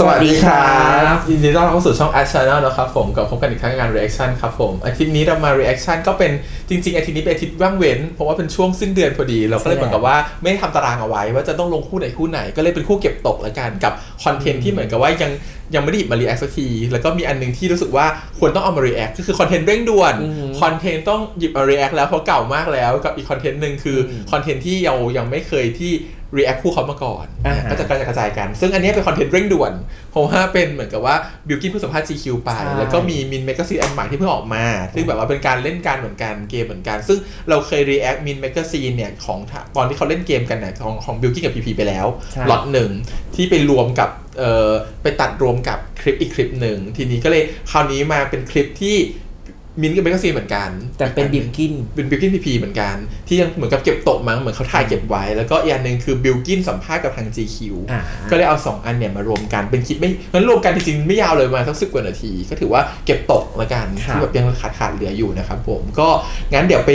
สวัสดีครับยินดีต้อนรับเข้าสู่ช่อง a d Channel นะครับผมกับพบกันอีกครั้งกับงาน reaction ครับผมอาทิตย์นี้เรามา reaction ก็เป็นจริง ๆ อาทิตย์นี้เป็นอาทิตย์ว่างเว้น เพราะว่าเป็นช่วงสิ้นเดือนพอดี เราก็เลยเหมือนกับว่าไม่ได้ทำตารางเอาไว้ ว่าจะต้องลงคู่ไหนคู่ไหนก็เลยเป็นคู่เก็บตกละกันกับคอนเทนต์ที่เหมือนกับว่ายังยังไม่ได้หยิบมา react สักที แล้วก็มีอันหนึงที่รู้สึกว่าควรต้องเอามา react ก็คือคอนเทนต์เร่งด่วน คอนเทนต์ต้องหยิบมา react แล้วเพราะเก่ามากแล้วกับอีกคอนเทนต์หนึ่งคืออคอนเทนต์ที่เรายังไม่เคยที่ react คู่เขามาก่อนอ่าฮะก็จะกระจายกระจายกัน ซึ่งอันนี้เป็นคอนเทนต์เร่งด่วน เพราะว่าเป็นเหมือนกับว่าบิวกินเพิ่งสัมภาษณ์ GQ ไปใช่แล้วก็มีมินแมกซีนอันใหม่ที่เพิ่งออกมา ซึ่งแบบว่าเป็นการเล่นการเหมือนกันเกมเหมือนกัน ซึ่งเราเคย react มินแมกซีนเนี่ยของทะตอนที่เขาเล่นเกมกันเนี่ยของของบิวกินกับพีพีไปแล้วใช่ล็อตหนึ่งที่ไปรวมกับเอ่อไปตัดรวมกับคลิปอีกคลิปหนึ่งทีนี้ก็เลยคราวนี้มาเป็นคลิปที่ มินกับแมกซีนเหมือนกัน แต่เป็นบิลกินเป็นบิลกินพีพีเหมือนกัน ที่ยังเหมือนกับเก็บตกมั้งเหมือนเขาถ่ายเก็บไว้ แล้วก็อีกอันหนึ่งคือบิลกินสัมภาษณ์กับทาง GQ อ่าก็เลยเอา 2 อันเนี่ยมารวมกันเป็นคลิปไม่งั้นรวมกันจริงๆไม่ยาวเลยประมาณสักสิบกว่านาที ก็ถือว่าเก็บตกละกันครับที่แบบยังขาดขาดๆเหลืออยู่นะครับผมก็งั้นเดี๋ยวไป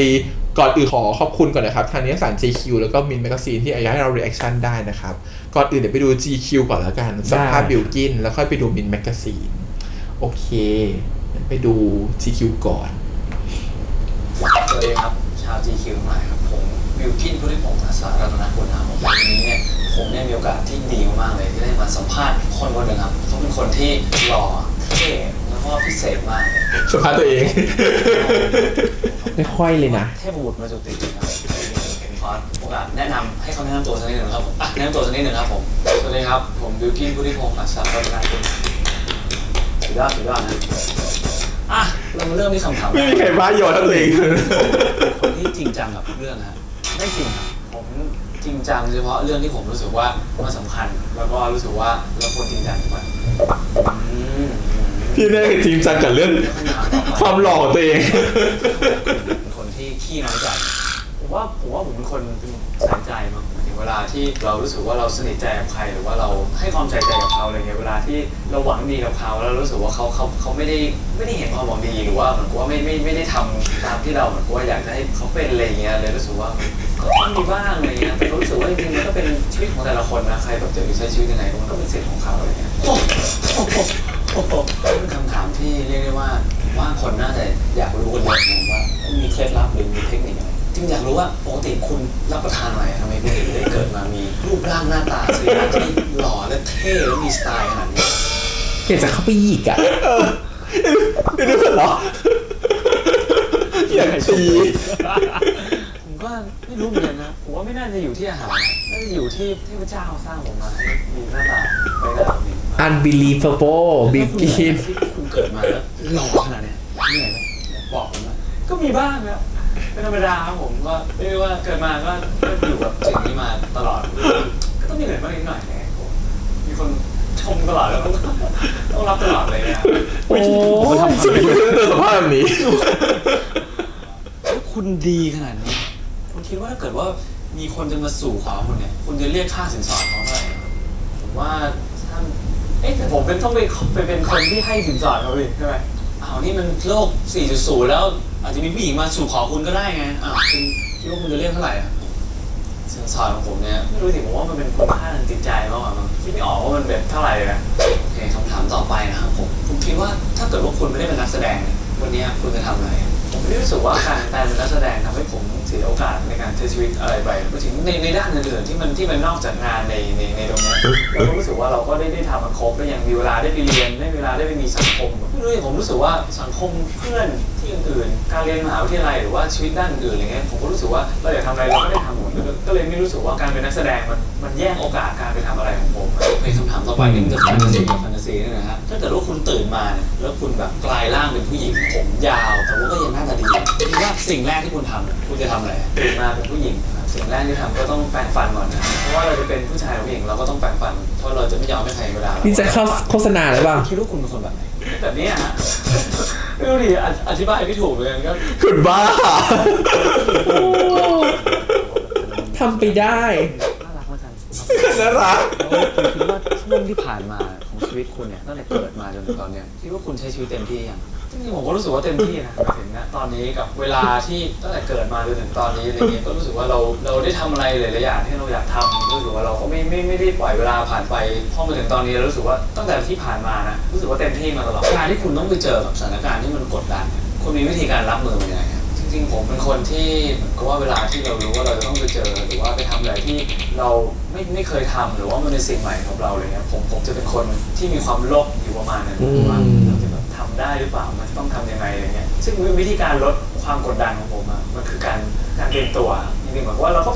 ก่อนอื่นขอขอบคุณก่อนนะครับ ทางนิตยสาร GQ แล้วก็มินแมกซีนที่อนุญาตให้เรา reaction ได้นะครับ ก่อนอื่นเดี๋ยวไปดู GQ ก่อนแล้วกันสัมภาษณ์บิลกินแล้วค่อยไปดูมินแมกซีนโอเคงั้น ไปดู GQ ก่อน สวัสดีครับ ชาว GQ ทั้งหลายครับผมวิวกินพุทธิพงศ์อาสารัตนคุณครับผมวันนี้เนี่ยผมได้มีโอกาสที่ดีมากๆเลยที่ได้มาสัมภาษณ์คนคนหนึ่งครับเขาเป็นคนที่หล่อเท่แล้วก็พิเศษมากเลยสัมภาษณ์ตัวเอง ไม่ค่อยเลยนะ เทพบุตรมาจุตินะครับเป็นคอร์สโอกาสแนะนำให้เขาแนะนำตัวสักนิดหนึ่งครับผมอะแนะนำตัวสักนิดหนึ่งครับผมสวัสดีครับผมวิวกินพุทธิพงศ์อาสารัตนคุณสุ ดยอดสุดยอดนะอะเรามาเริ่มที่คำถามแรไม่กมีใครบ้าโยนเท่าตัวเอง คนที่จริงจังกับทุกเรื่องนะไม่จริงครับผมจริงจังเฉพาะเรื่องที่ผมรู้สึกว่ามันสำคัญ แล้วก็รู้สึกว่าเราควรจริงจังกับมันอืมพี่แน่คือจริงจังกับเรื่อง คำถามต่อไปความหล่อของตัวเอง เป็นคนที่ขี้น้อยใจผม ว่าผมว่าผมเป็นคนสายใจมั้งหมายถึงเวลาที่เรารู้สึกว่าเราสนิทใจกับใครหรือว่าเราให้ความใจใจกับเขาอะไรเงี้ยเวลาที่เราหวังดีกับเขาแล้วรู้สึกว่าเขาเขาเขาไม่ได้ไม่ได้เห็นความหวังดีหรือว่าเหมือนกับว่าไม่ไม่ไม่ได้ทำตามที่เราเหมือนกับว่าอยากจะให้เขาเป็นอะไรเงี้ยเลยรู้สึกว่าก็ต้องมีบ้างอะไรเงี้ยแต่รู้สึกว่าจริงๆมันก็เป็นชีวิตของแต่ละคนนะใครแบบจะใช้ชีวิตยังไงมันก็เป็นสิทธิ์ของเขาอะไรเงี้ยโอ้โหเป็นคำถามที่เรียกได้ว่าว่าคนน่าจะอยากรู้กันเยอะนะว่ามีเคล็ดลับหรือมีเทคนิคอะไร จึงอยากรู้ว่าปกติคุณรับประทานอะไรทำไมคุณถึงได้เกิดมามีรูปร่างหน้าตาสรีระที่หล่อและเท่และมีสไตล์ขนาดนี้อยากจะเข้าไปหยิกอะเดี๋ยวเหรออยากตีผมก็ไม่รู้เหมือนกันนะผมว่าไม่น่าจะอยู่ที่อาหารนะน่าจะอยู่ที่เทพเจ้าสร้างผมมาให้มีหน้าตาไปหน้าแบบนี้ unbelievable บิลกิน ที่คุณเกิดมาแล้วหล่อขนาดเนี้ยเหนื่อยไหมบอกผมหน่อยก็มีบ้างครั บเป็นธรรมดาครับผมก็เรียกว่าเกิดมาก็ก็อยู่กับสิ่งนี้มาตลอด ก็ต้องมีเหนื่อยบ้างนิดหน่อยนะผมมีคนชมตลอดแล้วต้องต้องรับตลอดเลยนะโอ้สมัยคุณเจอสภาพแบบนี้ถ้าคุณดีขนาดนี้คุณคิดว่าถ้าเกิดว่ามีคนจะมาสู่ขอคุณเนี่ย คุณจะเรียกค่าสินสอดเขาเท่าไหร่ผมว่าท่านเอ๊ะแต่ผมเป็นต้องไปไปเป็นคนที่ให้สินสอดเขาพี่ใช่ไหมอ้าวนี่มันโลก 4.0 แล้ว อาจจะมีผู้หญิงมาสู่ขอคุณก็ได้ไงอ้าวคุณคิดว่าคุณจะเรียกเท่าไหร่อะสินสอดของผมเนี่ยไม่รู้สิผมว่ามันเป็นคุณค่าทางจิตใจมากกว่ามั้งคิดไม่ออกว่ามันแบบเท่าไหร่เลยนะโอเคคำถามต่อไปนะครับผมผมคิดว่าถ้าเกิดว่าคุณไม่ได้เป็นนักแสดงเนี่ยวันนี้คุณจะทำอะไร รู้สึกว่าการการเป็นนักแสดงทำให้ผมเสียโอกาสในการใช้ชีวิตอะไรไปไปถึงในในด้านอื่นๆที่มันที่มันนอกจากงานในในในตรงเนี้ยเราก็รู้สึกว่าเราก็ได้ได้ทำมันครบแล้วยังมีเวลาได้ไปเรียนได้เวลาได้ไปมีสังคมไม่รู้ผมรู้สึกว่าสังคมเพื่อนที่อื่นๆการเรียนมหาวิทยาลัยหรือว่าชีวิตด้านอื่นอะไรเงี้ยผมก็รู้สึกว่าเราอยากทำอะไรเราก็ได้ทำหมดก็เลยไม่รู้สึกว่าการเป็นนักแสดงมันมันแย่งโอกาสการไปทำอะไรของ ในคำถามต่อไปนี่มันจะแฟนตาซีกับแฟนตาซีนี่นะฮะถ้าเกิดว่าคุณตื่นมาเนี่ยแล้วคุณแบบกลายร่างเป็นผู้หญิงผมยาว แต่ว่าก็ยังหน้าตาดีคิดว่าสิ่งแรกที่คุณทำคุณจะทำอะไรตื่นมาเป็นผู้หญิงนะครับสิ่งแรกที่ทำก็ต้องแปรงฟันก่อนนะเพราะว่าเราจะเป็นผู้ชายหรือผู้หญิงเราก็ต้องแปรงฟันเพราะเราจะไม่ยอมให้ใครเวลาเรา นี่จะเข้าโฆษณาหรือเปล่าคิดว่าคุณเป็นคนแบบไหนแบบนี้อะฮะไม่รู้ดิอธิอธิบายไม่ถูกเลยก็คุณบ้าทำไปได้ น่ารักมากกันน่ารักแล้วคุณคิดว่าช่วงที่ผ่านมาของชีวิตคุณเนี่ยตั้งแต่เกิดมาจนถึงตอนเนี้ยคิดว่าคุณใช้ชีวิตเต็มที่ยังจริงๆผมก็รู้สึกว่าเต็มที่นะถึงนะตอนนี้กับเวลาที่ตั้งแต่เกิดมาจนถึงตอนนี้อะไรเงี้ยก็รู้สึกว่าเราเราได้ทำอะไรหลายๆอย่างที่เราอยากทำรู้สึกว่าเราก็ไม่ไม่ไม่ได้ปล่อยเวลาผ่านไปพอมาถึงตอนนี้เรารู้สึกว่าตั้งแต่ที่ผ่านมานะรู้สึกว่าเต็มที่มาตลอดการที่คุณต้องไปเจอกับสถานการณ์ที่มันกดดันเนี่ยคุณมีวิธีการรับมือมันยังไงค รับจริงๆ ผมเป็นคนที่เหมือนกับว่าเวลาที่เรารู้ว่าเราจะต้องไปเจอ หรือว่าไปทำอะไรที่เราไม่ไม่เคยทำหรือว่ามันเป็นสิ่งใหม่ของเราเลยเนี่ยผมผมจะเป็นคนที่มีความโลภอยู่ประมาณนึงว่าเราจะแบบทำได้หรือเปล่ามันต้องทำยังไงอะไรเงี้ยซึ่งวิธีการลดความกดดันของผมอะมันคือการการเตรียมตัวจริงๆเหมือนกับว่าเราก็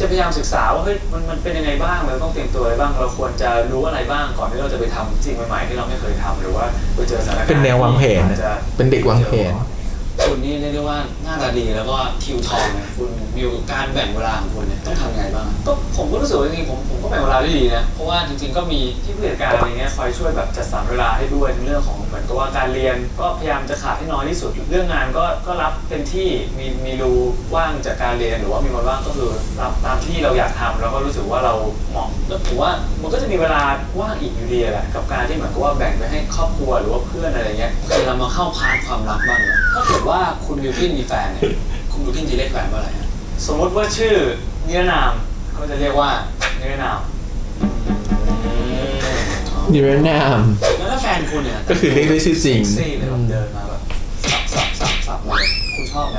จะพยายามศึกษาว่าเฮ้ยมันมันเป็นยังไงบ้างเราต้องเตรียมตัวอะไรบ้าง เราควรจะรู้อะไรบ้างก่อนที่เราจะไปทำสิ่งใหม่ๆที่เราไม่เคยทำหรือว่าไปเจอสถานการณ์เป็นแนววางแผนที่อาจจะ เป็นเด็กวางแผน คุณนี่เรียกได้ว่าหน้าตาดีแล้วก็คิวทองเนี่ยคุณมีการแบ่งเวลาของคุณเนี่ยต้องทำยังไงบ้างก็ผมก็รู้สึกว่าจริงๆผมผมก็แบ่งเวลาได้ดีนะเพราะว่าจริงๆก็มีที่ผู้จัดการอะไรเงี้ยคอยช่วยแบบจัดสรรเวลาให้ด้วยในเรื่องของเหมือนกับว่าการเรียน ก็พยายามจะขาดให้น้อยที่สุดเรื่องงานก็ก็รับเต็มที่มีมีรูว่างจากการเรียนหรือว่ามีวันว่างก็คือรับตามที่เราอยากทำแล้วก็รู้สึกว่าเราเหมาะแล้วผมว่ามันก็จะมีเวลาว่างอีกอยู่ดีแหละกับการที่เหมือนกับว่าแบ่งไปให้ครอบครัวหรือว่าเพื่อนอะไรเงี้ยโอเคเรามาเข้าพาร์ทความรักบ้างเนี่ยถ้าเกิดว่าคุณบิวกินมีแฟนเนี่ยคุณบิวกินจะเรียกแฟนว่าอะไรฮะสมมติว่าชื่อนิรนามก็จะเรียกว่านิรนามนิรนาม แล้วถ้าแฟนคุณเนี่ยก็คือเรียกด้วยชื่อจริงเซ็กซี่เลยแบบเดินมาแบบสับสับสับสับเลยคุณชอบไหม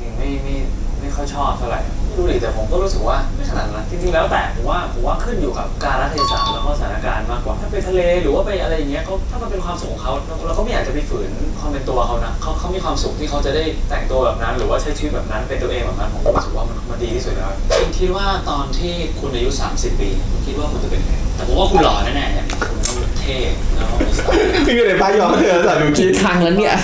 จริงๆไม่ไม่ไม่ค่อยชอบเท่าไหร่ ไม่รู้ดิแต่ผมก็รู้สึกว่าไม่ขนาดนั้นจริงๆแล้วแต่ผมว่าผมว่าขึ้นอยู่กับการรัเทศะแล้วก็สถานการณ์มากกว่า ถ้าไปทะเลหรือว่าไปอะไรอย่างเงี้ยก็ถ้ามันเป็นความสุขของเขาเราเราก็ไม่อยากจะไปฝืนความเป็นตัวเขานะเขาเขามีความสุขที่เขาจะได้แต่งตัวแบบนั้น หรือว่าใช้ชีวิตแบบนั้นเป็นตัวเองแบบนั้นผมก็รู้สึกว่ามันมันดีที่สุดแล้วคุณคิดว่าตอนที่คุณอายุ 30 ปีคุณคิดว่าคุณจะเป็นไงแต่ผมว่าคุณหล่อแน่ๆ เนี่ยคุณต้องเท่แล้วก็มีสไตล์คืออยู่ในป้ายยอมเธอสายบิวกี่กินครั้งแล้วเนี่ย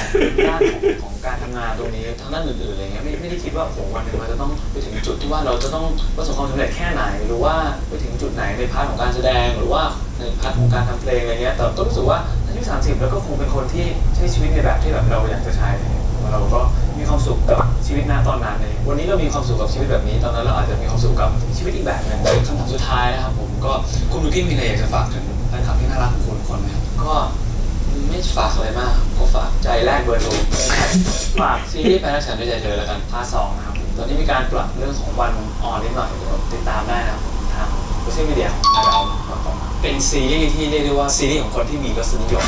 ด้านของของการทำงานตรงนี้ทางด้านอื่นๆอะไรเงี้ยไม่ไม่ได้คิดว่าโหวันหนึ่งเราจะต้องไปถึงจุดที่ว่าเราจะต้องประสบความสำเร็จแค่ไหน หรือว่าไปถึงจุดไหนในพาร์ทของการแสดง หรือว่าในพาร์ทของการทำเพลงอะไรเงี้ยแต่ก็รู้สึกว่าอายุ30 แล้วก็คงเป็นคนที่ใช้ชีวิตในแบบที่แบบเราอยากจะใช้เราก็มีความสุขกับชีวิตหน้าตอนนั้นเองวันนี้เรามีความสุขกับชีวิตแบบนี้ ตอนนั้นเราอาจจะมีความสุขกับชีวิตอีกแบบหนึงคำถามสุดท้ายนะครับผมก็คุณวิกกี้มีอะไรอยากจะฝากถึงแฟนคลับที่น่ารักของคุณทุกคนไหมครับก็ไม่ฝากอะไรมากครับก็ฝากใจแรกเบอร์โทรฝากซีรีส์แฟนฉันด้วยใจเธอแล้วกันพาร์ทสองนะครับผมตอนนี้มีการปรับเรื่องของวันออนนิดหน่อยเดี๋ยวติดตามได้นะครับผมทางโซเชียลมีเดียของเราครับเป็นซีรีส์ที่เรียกได้ว่าซีรีส์ของคนที่มีรสนิยม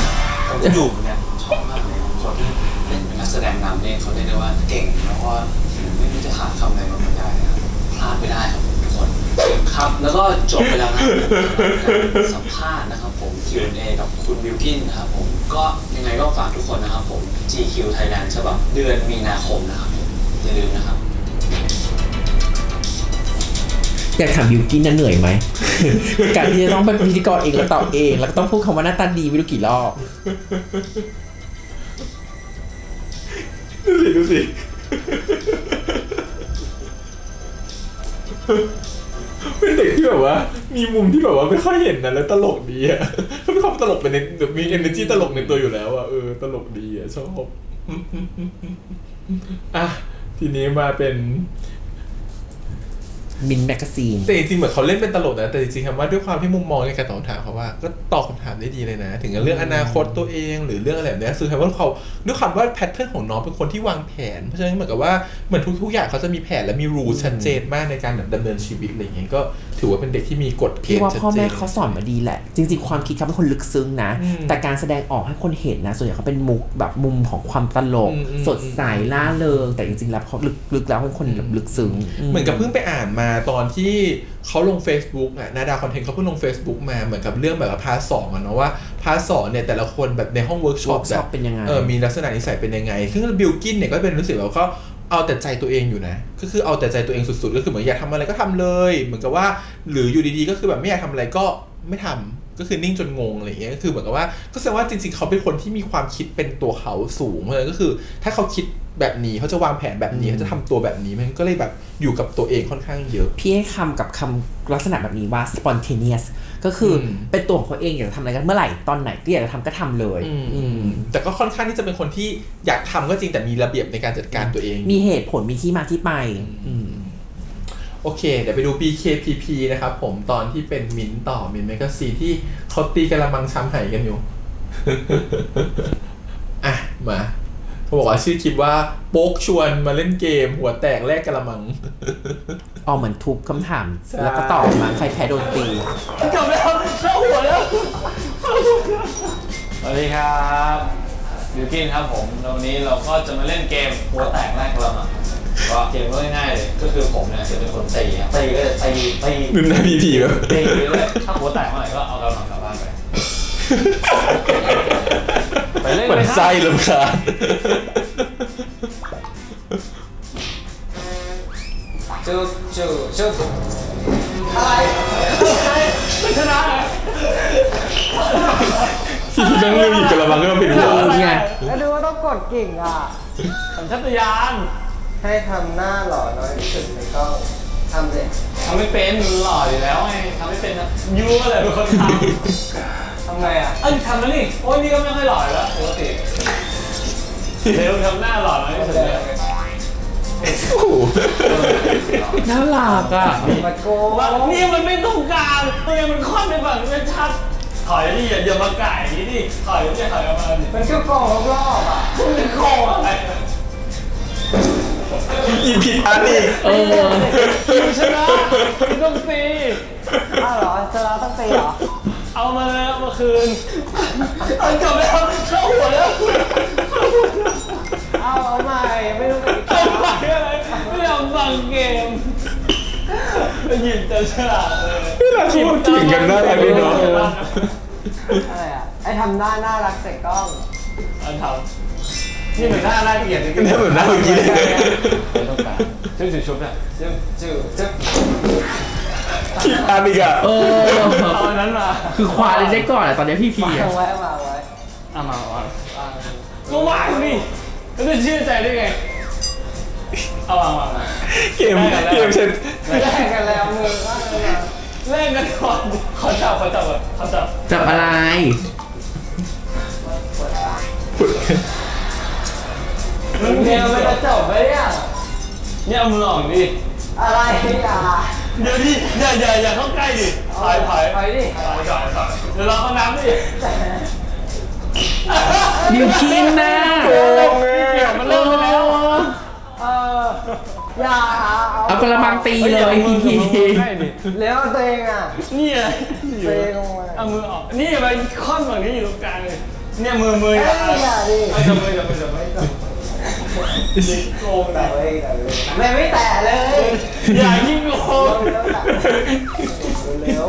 ผมก็ดูเหมือนกันผมชอบมากเลยคนที่เล่นเป็นนักแสดงนำเนี่ยเขาเรียกได้ว่าเก่งแล้วก็ไม่รู้จะหาคำอะไรมาบรรยายนะครับพลาดไม่ได้ครับทุก คนครับ แล้วก็จบไปแล้วนะครับการสัมภาษณ์นะครับผม Q&A กับคุณวิลกินนะครับผม ก็ยังไงก็ฝากทุกคนนะครับผม GQ Thailand ฉบับเดือนมีนาคมนะครับผมอย่าลืมนะครับ อยากถามบิวกินน่ะเหนื่อยไหม การที่จะต้องเป็นพิธีกรเองแล้วตอบเอง แล้วก็ต้องพูดคำว่าหน้าตาดีไม่รู้กี่รอบ ดูสิ ดูสิ เป็นเด็กที่แบบว่า มีมุมที่แบบว่าไม่ค่อยเห็นนะแล้วตลกดีอะเขามีความตลกเป็นในแบบมี energy ตลกในตัวอยู่แล้วอะเออตลกดีอะชอบอะทีนี้มาเป็น มินแมกกาซีนแต่จริงๆเหมือนเขาเล่นเป็นตลกนะแต่จริงๆคำว่าด้วยความที่มุมมองในการตอบคำถามเขาว่าก็ตอบคำถามได้ดีเลยนะ ถึงเรื่องอนาคตตัวเองหรือเรื่องอะไรแบบเนี้ยคือคำว่าเขาด้วยความว่าแพทเทิร์นของน้องเป็นคนที่วางแผน เพราะฉะนั้นเหมือนกับว่าเหมือนทุกๆอย่างเขาจะมีแผนและมีรูชัดเจนมากในการแบบดำเนินชีวิตอะไรอย่างเงี้ยก็ ถือว่าเป็นเด็กที่มีกฎเกพี่ณฑ์ว่าชัดพ่อเจแม่นเขาสอนมาดีแหละ จริง ๆ ความคิดเขาเป็นคนลึกซึ้งนะอืมแต่การแสดงออกให้คนเห็นนะ ส่วนใหญ่เขาเป็นมุกแบบมุมของความตลกอืมอืมสดใสล่าเริง แต่จริง ๆ แล้วเขาลึกๆแล้วเป็นคนแบบลึกซึ้ง เหมือนกับเพิ่งไปอ่านมาตอนที่เขาลง Facebook อะนาดาคอนเทนต์เขาเพิ่งลง Facebook มาเหมือนกับเรื่องแบบว่าพาร์ทสองอะเนาะว่าพาร์ทสองเนี่ยแต่ละคนแบบในห้องเวิร์กช็อป workshop เป็นยังไงเออมีลักษณะนิสัยเป็นยังไงซึ่งบิลกินเนี่ยก็เป็นรู้สึกว่าเขา เอาแต่ใจตัวเองอยู่นะ ก็คือเอาแต่ใจตัวเองสุดๆ ก็คือเหมือนอยากทำอะไรก็ทำเลย เหมือนกับว่า หรืออยู่ดีๆ ก็คือแบบไม่อยากทำอะไรก็ไม่ทำก็คือนิ่งจนงงอะไรอย่างเงี้ย ก็คือเหมือนกับว่า ก็แสดงว่าจริงๆ เขาเป็นคนที่มีความคิดเป็นตัวเขาสูงเลย ก็คือ ถ้าเขาคิดแบบนี้เขาจะวางแผนแบบนี้เขาจะทำตัวแบบนี้ มันก็เลยแบบอยู่กับตัวเองค่อนข้างเยอะ พี่ให้คำกับคำลักษณะแบบนี้ว่า spontaneous ก็คืออมเป็นตัวของเขาเองอยากจะทำอะไรกันเมื่อไหร่ตอนไหนก็อยากจะทำก็ทำเลยอืม อืม แต่ก็ค่อนข้างที่จะเป็นคนที่อยากทำก็จริงแต่มีระเบียบในการจัดการตัวเอง มีเหตุผลมีที่มาที่ไป อืม โอเค เดี๋ยวไปดู BKPP นะครับผมตอนที่เป็นมินท์ต่อมินท์แมกกาซีนที่เขาตีกระมังช้ำไหกันอยู่ อะ มาเขาบอกว่าชื่อคลิปว่า โป๊กชวนมาเล่นเกม หัวแตกแลกกระมัง ออกเหมือนทุกคำถามใช่แล้วก็ตอบมาใครแพ้โดนตี จบแล้วเข้าหัวแล้วสวัสดีครับบิวกินครับผมวันนี้เราก็จะมาเล่นเกมหัวแตกแรกกระมังก็เกมก็ง่ายๆเลยก็คือผมเนี่ยจะเป็นคนตีอะตีก็จะตีตีนึกหน้าพีพีแบบตีไปเรื่อยถ้าหัวแตกเมื่อไหร่ก็เอากระมังกลับบ้านไปไปเล่นมันเลยครับไส้ลำคาญ จุ๊บจุ๊บจุ๊บอะไรไม่ชนะที่นั่งเรื่องหยิบกระมังก็มาเป็นหัวเออไงแล้วดูว่าต้องกดกิ่งอะสัญชาตญาณให้ทำหน้าหล่อน้อยที่สุดในกล้องทำเลยทำไม่เป็นหล่ออยู่แล้วไงทำไม่เป็นนะยูก็เลยเป็นคนทำทำไงอะเอ้ยทำแล้วนี่โอ้ยนี่ก็ไม่ค่อยหล่ออยู่แล้วปกติเร็วทำหน้าหล่อน้อยที่สุดเลยโอ้โห น่ารักอะมาโกว่านี่มันไม่ตรงกลางทำไมมันค่อนไปฝั่งนี้ชัดถอยดิอย่าอย่ามาไก่นี้ดิถอยไม่ใช่ถอยออกมาดิมันก็กล้องรอบๆอะคุณเป็นโคอะไรอีผิดอันอีกเออคุณชนะคุณต้องตีอ้าวเหรอชนะต้องตีเหรอ เอามาเลยเอามาคืนเอากลับแล้วเข้าหัวแล้วอ้าวเอาใหม่ไม่รู้ไปอีกเอาไปอะไรไม่ยอมฟังเกมหยิบจะฉลาดเลยเวลาพูดถึงกันน่ารักดีเนาะอะไรอะไอ้ทำหน้าน่ารักใส่กล้องอันทำนี่เหมือนหน้าน่าเกลียดจริงเนี่ยเหมือนหน้าเมื่อกี้เลยต้องการชื่อจุดชุบเนี่ยจึ๊บจึ๊บจึ๊บ ผิดอันอีกอะเออเอาอันนั้นมาคือคว้าเลยได้ก่อนอะตอนนี้พี่พีวาอะงไว้วางไว้เอามาวางก็วางดิแล้วจะเชื่อใจได้ไงเอาวางวางวางเกมเกมเช่นแลกกันแล้วมือว่าเลยนะเล่นกันก่อนเขาจับเขาจับก่อนเขาจับจับอะไรมึงเดียวมันจะจบไหมเนี่ยเนี่ยเอามือออกดิอะไรอะ เดี๋ยวดิอย่าอย่าอย่าเข้าใกล้ดิถอยถอยไปดิถอยถอยถอยเดี๋ยวเราเข้าน้ำดิบิวกินนะเกี่ยวมันเริ่มไปแล้วเอออย่าเอากระมังตีเลยพี่พีใกล้ดิแล้วตัวเองอะนี่ไงตัวเองลงมาเอามือออกนี่ไปค่อนฝั่งนี้อยู่ตรงกลางเลยเนี่ยมือมือเอ้ยอย่าดิไม่จับมือจับมือจับมือ โกงแต่นะเว้ยแต่เว้ยไม่ไม่แตะเลยอย่ายิ่งโกงเร็วๆเร็ว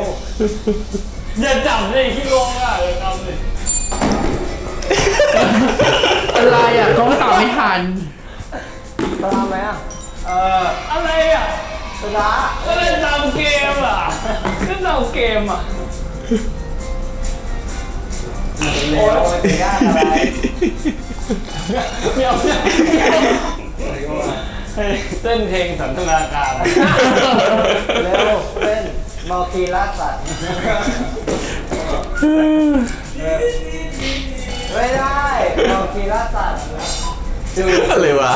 อย่าจับเลยขี้โกงอะเออทำเลยอะไรอะก็ตอบไม่ทันๆจะทำไหมอะเอออะไรอะชนะก็เล่นตามเกมอะเล่นตามเกมอะ เร็วมันจะยากอะไรเดี๋ยวให้เต้นเพลงสันทนาการเร็วเล่นมัลติล่าสัตว์ไม่ได้มัลติล่าสัตว์จูอะไรวะ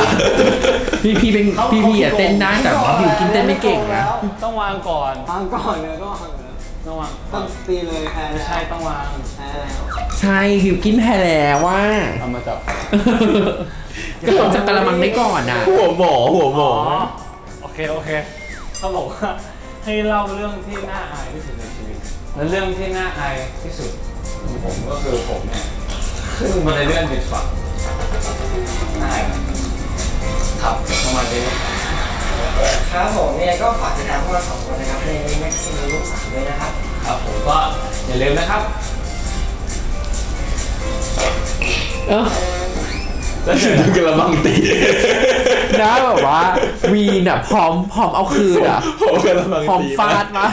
พี่พีเป็นพี่พีอะเต้นได้แต่ว่าบิวกินเต้นไม่เก่งนะต้องวางก่อนวางก่อนเลยก็วางเลยต้องวางต้องตีเลยแพ้ไม่ใช่ต้องวางแพ้แล้ว ใช่บิวกินแพ้แล้วว่า เอามาจับก็ต้องจับกระมังได้ก่อนอะหัวหมอหัวหมอ โอเคโอเคเขาบอกว่าให้เล่าเรื่องที่น่าอายที่สุดในชีวิตและเรื่องที่น่าอายที่สุดของผมก็คือผมเนี่ยขึ้นมาในเรื่องผิดฝั่งน่าอายไหมครับประมาณนี้ครับผมเนี่ยก็ฝากติดตามพวกเราสองคนนะครับในแม็กซิมลูกสามด้วยนะครับ ครับผมก็อย่าลืมนะครับ เออแล้วเจอดูกระมังตีนะแบบว่า วีนอะพร้อมพร้อมเอาคืนอะโอ้กระมังพร้อมตีฟาดมา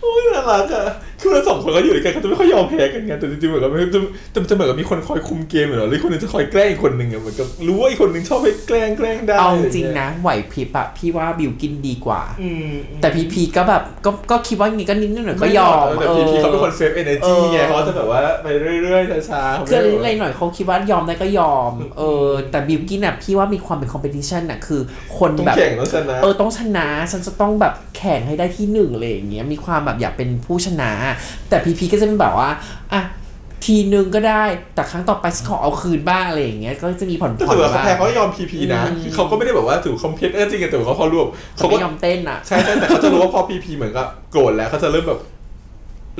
โอ้ยน่ารักอะ คือเราสองคนก็อยู่ด้วยกันเขาจะไม่ค่อยยอมแพ้กันไงแต่จริงๆเหมือนกับไม่จะจะจะเหมือนกับมีคนคอยคุมเกมอยู่หรอหรือคนหนึงจะคอยแกล้งอีกคนหนึ่งอะเหมือนกับรู้ว่าอีกคนหนึ่งชอบให้แกล้งแกล้งได้เอาจริงๆนะไหวพริบอะพี่ว่าบิวกินดีกว่า อืมแต่พีพีก็แบบก็ก็คิดว่างี้ก็นิดหน่อยก็ยอมแต่เอพีอพีเขาเป็นคนเซฟเอเนเอจีอไงเขาจะแบบว่าไปเรื่อยๆช้าๆเขาคือไม่อะไรได้หน่อยเขาคิดว่ายอมได้ก็ยอมเออแต่บิวกินอะพี่ว่ามีความเป็นคอมเพติชันอะคือคนต้องแบบแข่งต้องชนะเออต้องชนะฉันจะต้องแบบแข่งให้ได้ที่หนึ่งอะไรอย่างเงี้ยมีความแบบอยากเป็นผู้ชนะแต่พีพีก็จะเป็นแบบว่าอะทีทีนึงก็ได้ แต่ครั้งต่อไปฉันขอเอาคืนบ้างอะไรอย่างเงี้ย ก็จะมีผ่อนก็ผ่อนถือว่าเขาบ้างแพ้เขาก็ยอมพีพีนะอืมคือเขาก็ไม่ได้แบบว่าถือคอมเพลตเออร์จริงๆแต่เขาเขารวมเขาเขาก็ไม่ยอมเต้นอะ ใช่ใช่แต่เขาจะรู้ว่าพอพีพีเหมือนกับโกรธแล้วเขาจะเริ่มแบบ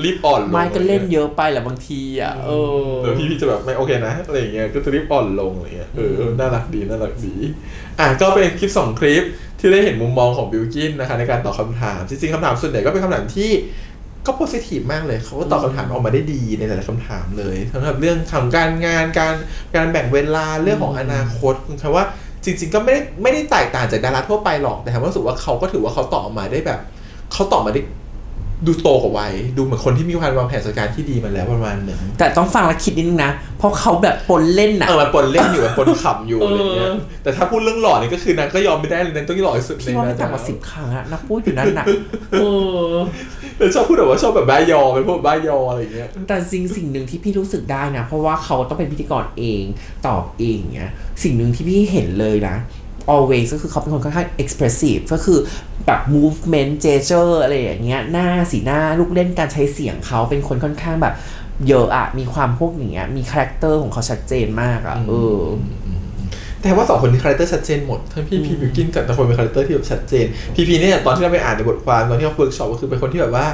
รีบอ่อนลงไม่ก็เล่นเยอะไปแหละบางทีอะเออเดี๋ยวพีพีจะแบบไม่โอเคนะอะไรอย่างเงี้ยก็จะรีบอ่อนลงอะไรเงี้ยเออเออน่ารักดีน่ารักดีอะก็เป็นคลิปสองคลิปที่ได้เห็นมุมมองของบิวกินนะคะในการตอบคำถาม จริงๆคำถามส่วนใหญ่ก็เป็นคำถามที่ ก็โพสิทีฟมากเลย เขาก็ตอบคำถามออกมาได้ดีในหลายๆคำถามเลยทั้งแบบเรื่องของการงานการการแบ่งเวลาเรื่องของอนาคตคือคำว่าจริง ๆ ก็ไม่ได้ไม่ได้แตกต่างจากดาราทั่วไปหรอกแต่ถามว่ารู้สึกว่าเขาก็ถือว่าเขาตอบออกมาได้แบบเขาตอบมาได้ ดูโตกว่าวัยดูเหมือนคนที่มีการวางแผนจัดการที่ดีมาแล้วประมาณหนึ่งแต่ต้องฟังและคิดนิดนึงนะ เพราะเขาแบบปนเล่นน่ะเออมันปนเล่นอยู่มันปนขำอยู่เออออะไรเงี้ยแต่ถ้าพูดเรื่องหล่อนี่ก็คือนางก็ยอมไม่ได้เลยนางต้องหล่อที่สุดพี่ว่าไม่ต่ำกว่าสิบครั้งอะนักพูดอยู่นั่นน่ะเออแต่ชอบพูดแบบว่าชอบแบบบ้ายอเป็นพวกบ้ายออะไรเงี้ยแต่สิ่งสิ่งหนึ่งที่พี่รู้สึกได้นะ เพราะว่าเขาต้องเป็นพิธีกรเองตอบเองเงี้ยสิ่งหนึ่งที่พี่เห็นเลยนะ always ก็คือเขาเป็นคนค่อนข้าง expressive ก็คือ แบบ movement gesture อะไรอย่างเงี้ยหน้าสีหน้าลูกเล่นการใช้เสียงเขาเป็นคนค่อนข้างแบบเยอะอะมีความพวกอย่างเงี้ยมีคาแรคเตอร์ของเขาชัดเจนมากอะเออแต่ว่าสองคนนี้คาแรคเตอร์ชัดเจนหมดทั้งพี่พีบิวกินกับแต่คนเป็นคาแรคเตอร์ที่แบบชัดเจนพีพีเนี่ยตอนที่เราไปอ่านในบทความตอนที่เราเวิร์กช็อปก็คือเป็นคนที่แบบว่า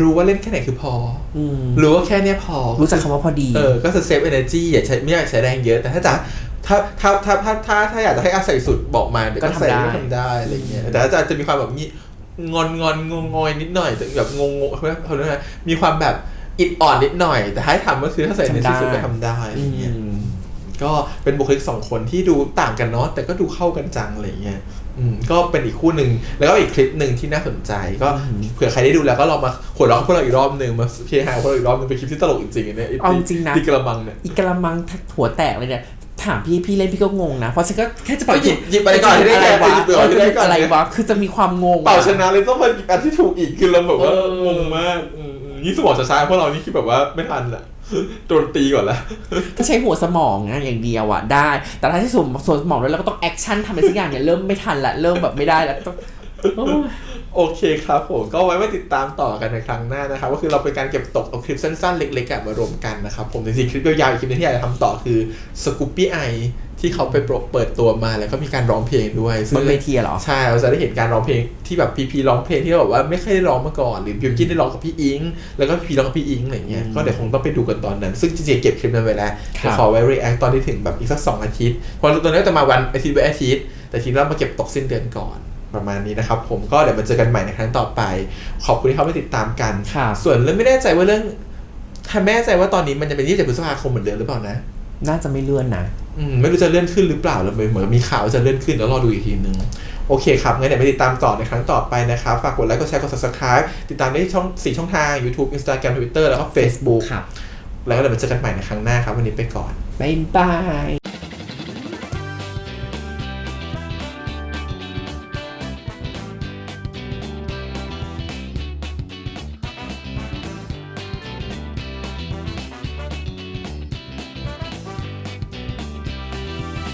รู้ว่าเล่นแค่ไหนคือพออมรู้ว่าแค่เนี้ยพอ รู้จักคำว่าพอดีเออก็จะเซฟเอเนจีอย่าใช้ไม่อยากใช้แรงเยอะแต่ถ้าจะ ถ้าถ้าถ้าถ้าถ้าถ้าอยากจะให้อาศัยสุดบอกมาเดี๋ยวก็ก็ทำใส่ได้ก็ทำได้อะไรเงี้ยแต่ถ้าจะจะมีความแบบมีงอนงอนงงงอยนิดหน่อยแต่แบบงงงเขาเรียกเขาเรียกว่ามีความแบบอิดอ่อนนิดหน่อย แต่ให้ทำก็คือถ้าใส่ในที่สุดก็ทำได้อะไรอืเงี้ยมก็เป็นบุคลิกสองคนที่ดูต่างกันเนาะแต่ก็ดูเข้ากันจังอะไรเงี้ยอืมก็เป็นอีกคู่หนึ่งแล้วก็อีกคลิปหนึ่งที่น่าสนใจ ก็อืมเผื่อใครได้ดูแล้วก็ลองมาหัวเราะพวกเราอีกรอบหนึ่งมาเพย์ฮาพวกเราอีกรอบหนึงเป็นคลิปที่ตลกจริงๆอันเนี่ยไเอาจริงนะที่กระมังเนี่ยอีกกระมังหัวแตกเลยเนี่ย ถามพี่พี่เล่นพี่ก็งงนะ เพราะฉันก็แค่จะเป่าหยิบหยิบไปก่อนที่ได้อะไรแก่วะหยิบไปก่อนที่ได้ก่อนอะไรวะคือจะมีความงงอะเป่าชนะเลยต้องมาหยิบอันที่ถูกอีกคือเราแบบว่าเอองงมากอืมอืมยิ่งสมองช้าๆพวกเรานี่คือแบบว่าไม่ทันอะโดนตีก่อนละถ้าใช้หัวสมองนะอย่างเดียวอะได้ แต่ถ้าใช้ส่วนส่วนสมองด้วยแล้วก็ต้องแอคชั่นทำอะไรสักอย่างเนี่ยเริ่มไม่ทันละเริ่มแบบไม่ได้แล้วต้อง โอ้ยโอเคครับผมก็ไว้มาติดตามต่อกันในครั้งหน้านะครับก็คือเราเป็นการเก็บตกเอาคลิปสั้นๆ เล็กๆอะมารวมกันนะครับผมจริงๆคลิปยาวๆอีกคลิปหนึงที่อยากจะทำต่อคือสกูปปี้ไอที่เขาไปเปิดตัวมาแล้วก็มีการร้องเพลงด้วยซึ่งบนเวทีเหรอ ใช่ เราจะได้เห็นการร้องเพลงที่แบบพีพีร้องเพลงที่เราแบบว่าไม่เคยได้ร้องมาก่อน หรือบิวกินได้ร้องกับพี่อิง แล้วก็พีพีร้องกับพี่อิงอะไรเงี้ยก็เดี๋ยวคงต้องไปดูกันตอนนั้น ซึ่งจริงๆเก็บคลิปนั้นไว้แล้วครับเดี๋ยวขอไว้ react ตอนที่ถึงแบบอีกสักสองอาทิตย์เพราะตอนนี้จะมาวันอาทิตย์ไปอาทิตย์ แต่ทีนี้เรามาเก็บตกสิ้นเดือนก่อน ประมาณนี้นะครับ ผมก็เดี๋ยวมาเจอกันใหม่ในครั้งต่อไป ขอบคุณที่เข้ามาติดตามกันครับส่วนเรื่องไม่แน่ใจว่าเรื่องถ้าไม่แน่ใจว่าตอนนี้มันจะเป็น27พฤษภาคมเหมือนเดิมหรือเปล่านะ น่าจะไม่เลื่อนนะอืมไม่รู้จะเลื่อนขึ้นหรือเปล่าแล้วเหมือนมีข่าวว่าจะเลื่อนขึ้นแล้วรอดูอีกทีนึงโอเคครับ งั้นเดี๋ยวไปติดตามต่อในครั้งต่อไปนะครับ ฝากกดไลค์ กดแชร์ กด subscribe ติดตามได้ที่ช่อง4ช่องทาง YouTube Instagram Twitter แล้วก็ Facebook ครับแล้วก็เดี๋ยวมาเจอกันใหม่ในครั้งหน้าครับ วันนี้ไปก่อน บ๊ายบาย